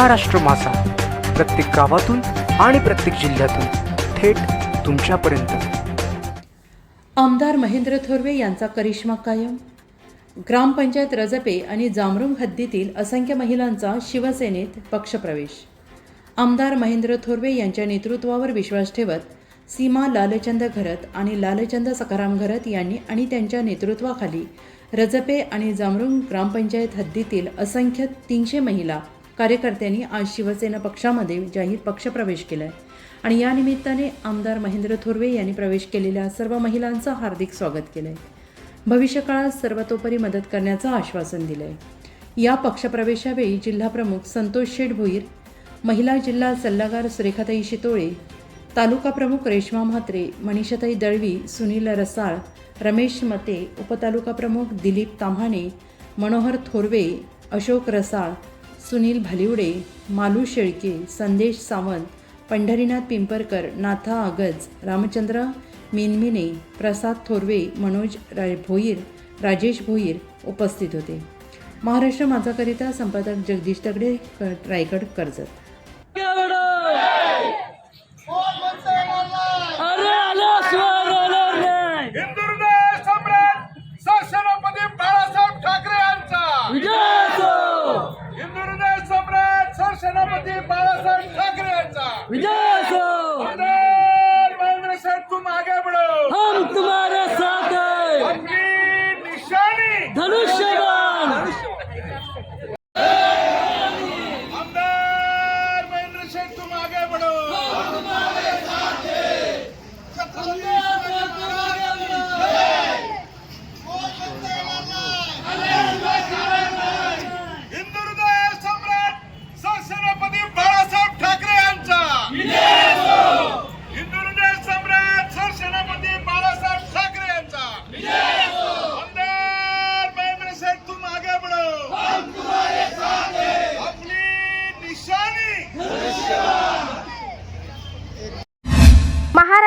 महाराष्ट्र मासा. प्रत्येक गावातून आणि प्रत्येक जिल्ह्यातून थेट तुमच्यापर्यंत. आमदार महेंद्र थोरवे यांचा करिश्मा कायम. ग्रामपंचायत रजपे आणि जामरुंग हद्दीतील असंख्य महिलांचा शिवसेनेत पक्षप्रवेश. आमदार महेंद्र थोरवे यांच्या नेतृत्वावर विश्वास ठेवत सीमा लालचंद घरत आणि लालचंद सखाराम घरत यांनी आणि त्यांच्या नेतृत्वाखाली रजपे आणि जामरुंग ग्रामपंचायत हद्दीतील असंख्य तीनशे महिला कार्यकर्त्यांनी आज शिवसेना पक्षामध्ये जाहीर पक्षप्रवेश केला आहे आणि या निमित्ताने आमदार महेंद्र थोरवे यांनी प्रवेश केलेल्या सर्व महिलांचं हार्दिक स्वागत केलं आहे भविष्यकाळात सर्वतोपरी मदत करण्याचं आश्वासन दिलं आहे या पक्षप्रवेशावेळी जिल्हाप्रमुख संतोष शेठ भोईर महिला जिल्हा सल्लागार सुरेखाताई शितोळे तालुका प्रमुख रेश्मा म्हात्रे मनीषाताई दळवी सुनील रसाळ रमेश मते उपतालुका प्रमुख दिलीप ताम्हाणे मनोहर थोरवे अशोक रसाळ सुनील भालिवडे मालू शेळके संदेश सावंत पंढरीनाथ पिंपरकर नाथा आगज रामचंद्र मिनमिने प्रसाद थोरवे मनोज रा भोईर राजेश भोईर उपस्थित होते. महाराष्ट्र माझाकरिता संपादक जगदीश तगडे क- रायगड कर्जत. बाळासाहेब ठाकरे यांचा. विजय!